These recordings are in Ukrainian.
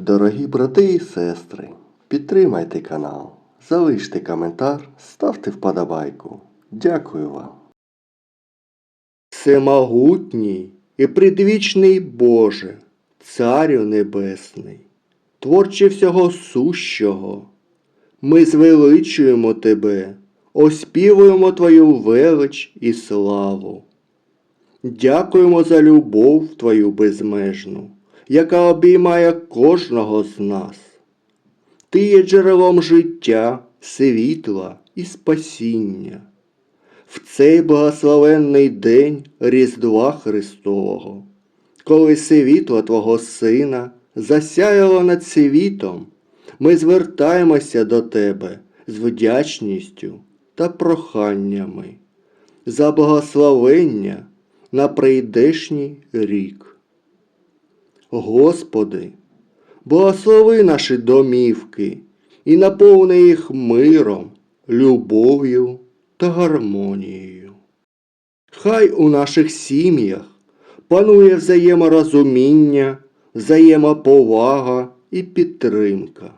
Дорогі брати і сестри, підтримайте канал, залиште коментар, ставте вподобайку. Дякую вам. Всемогутній і предвічний Боже, Царю Небесний, творче всього сущого, ми звеличуємо Тебе, оспівуємо Твою велич і славу. Дякуємо за любов Твою безмежну, яка обіймає кожного з нас. Ти є джерелом життя, світла і спасіння. В цей благословенний день Різдва Христового, коли світло Твого Сина засяяло над світом, ми звертаємося до Тебе з вдячністю та проханнями за благословення на прийдешній рік. Господи, благослови наші домівки і наповни їх миром, любов'ю та гармонією. Хай у наших сім'ях панує взаєморозуміння, взаємоповага і підтримка.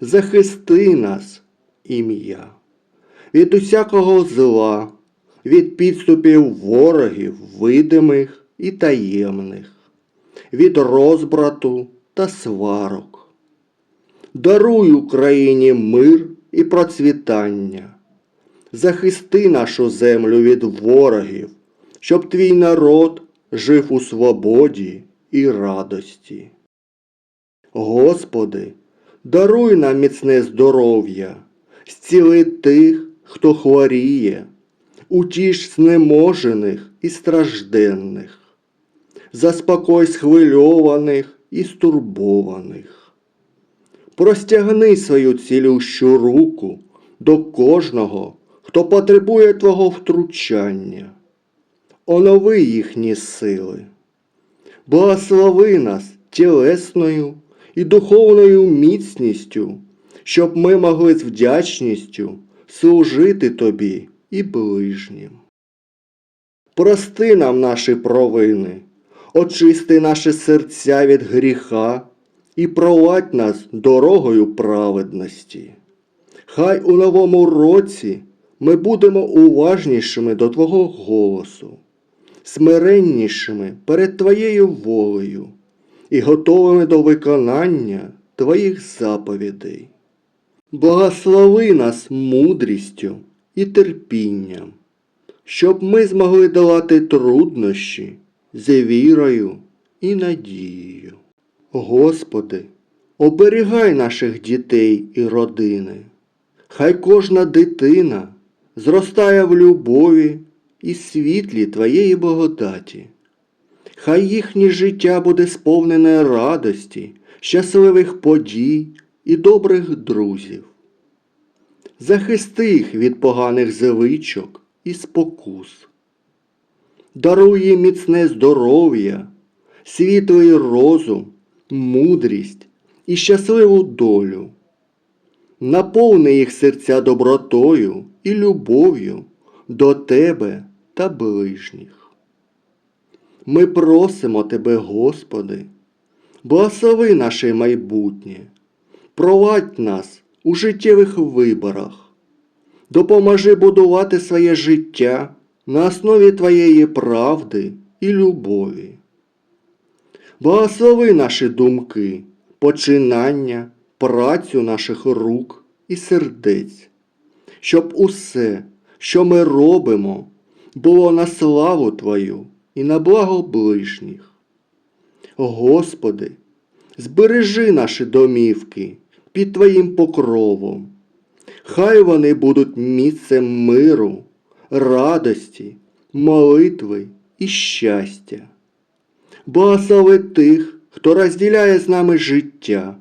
Захисти нас, ім'я, від усякого зла, від підступів ворогів видимих і таємних, від розбрату та сварок. Даруй Україні мир і процвітання. Захисти нашу землю від ворогів, щоб твій народ жив у свободі і радості. Господи, даруй нам міцне здоров'я, зціли тих, хто хворіє, утіш знеможених і стражденних, заспокой схвильованих і стурбованих. Простягни свою цілющу руку до кожного, хто потребує Твого втручання. Онови їхні сили. Благослови нас тілесною і духовною міцністю, щоб ми могли з вдячністю служити Тобі і ближнім. Прости нам наші провини, очисти наші серця від гріха і провадь нас дорогою праведності. Хай у новому році ми будемо уважнішими до Твого голосу, смиреннішими перед Твоєю волею і готовими до виконання Твоїх заповідей. Благослови нас мудрістю і терпінням, щоб ми змогли долати труднощі з вірою і надією. Господи, оберігай наших дітей і родини. Хай кожна дитина зростає в любові і світлі Твоєї благодаті. Хай їхнє життя буде сповнене радості, щасливих подій і добрих друзів. Захисти їх від поганих звичок і спокус. Даруй міцне здоров'я, світлий розум, мудрість і щасливу долю. Наповни їх серця добротою і любов'ю до Тебе та ближніх. Ми просимо Тебе, Господи, благослови наше майбутнє, провадь нас у життєвих виборах, допоможи будувати своє життя на основі Твоєї правди і любові. Благослови наші думки, починання, працю наших рук і сердець, щоб усе, що ми робимо, було на славу Твою і на благо ближніх. Господи, збережи наші домівки під Твоїм покровом. Хай вони будуть місцем миру, радості, молитви і щастя. Благослови тих, хто розділяє з нами життя,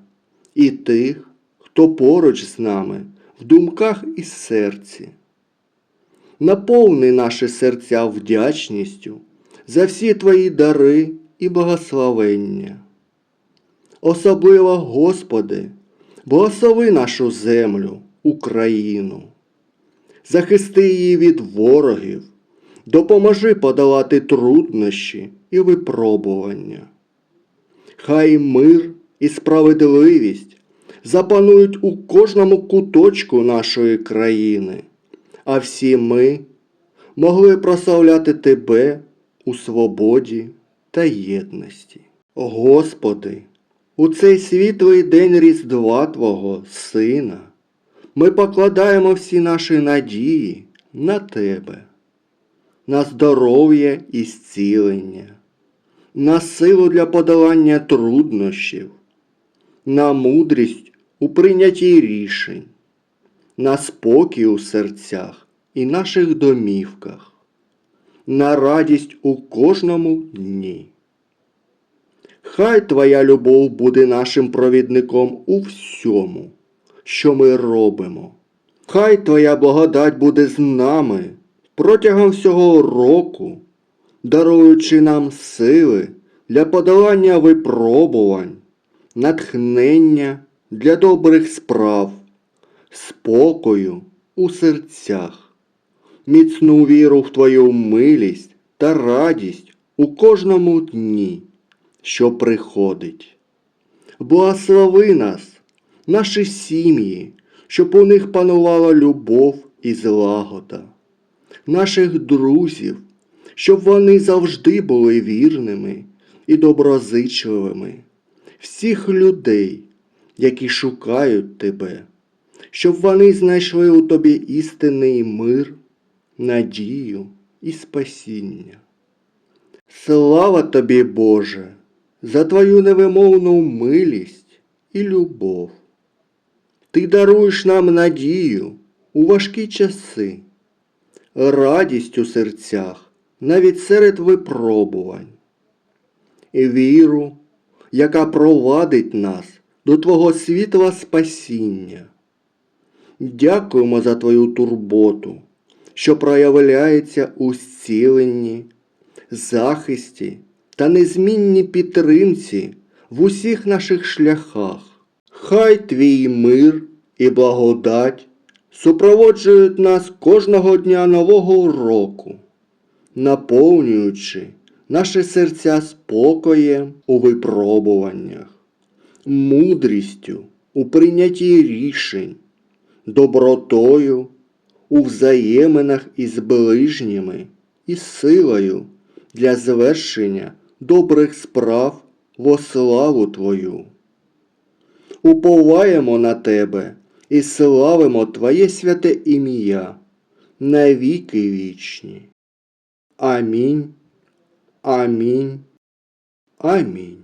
і тих, хто поруч з нами в думках і серці. Наповни наші серця вдячністю за всі Твої дари і благословення. Особливо, Господи, благослови нашу землю, Україну, захисти її від ворогів, допоможи подолати труднощі і випробування. Хай мир і справедливість запанують у кожному куточку нашої країни, а всі ми могли прославляти Тебе у свободі та єдності. Господи, у цей світлий день Різдва Твого Сина ми покладаємо всі наші надії на Тебе, на здоров'я і зцілення, на силу для подолання труднощів, на мудрість у прийнятті рішень, на спокій у серцях і наших домівках, на радість у кожному дні. Хай Твоя любов буде нашим провідником у всьому, що ми робимо. Хай Твоя благодать буде з нами протягом всього року, даруючи нам сили для подолання випробувань, натхнення для добрих справ, спокою у серцях, міцну віру в Твою милість та радість у кожному дні, що приходить. Благослови нас, наші сім'ї, щоб у них панувала любов і злагода, наших друзів, щоб вони завжди були вірними і доброзичливими, всіх людей, які шукають тебе, щоб вони знайшли у тобі істинний мир, надію і спасіння. Слава тобі, Боже, за твою невимовну милість і любов. Ти даруєш нам надію у важкі часи, радість у серцях навіть серед випробувань, віру, яка провадить нас до Твого світла спасіння. Дякуємо за Твою турботу, що проявляється у зціленні, захисті та незмінній підтримці в усіх наших шляхах. Хай твій мир і благодать супроводжують нас кожного дня нового року, наповнюючи наші серця спокоєм у випробуваннях, мудрістю у прийнятті рішень, добротою у взаєминах із ближніми і силою для звершення добрих справ во славу Твою. Уповаємо на Тебе і славимо Твоє святе ім'я на віки вічні. Амінь. Амінь. Амінь.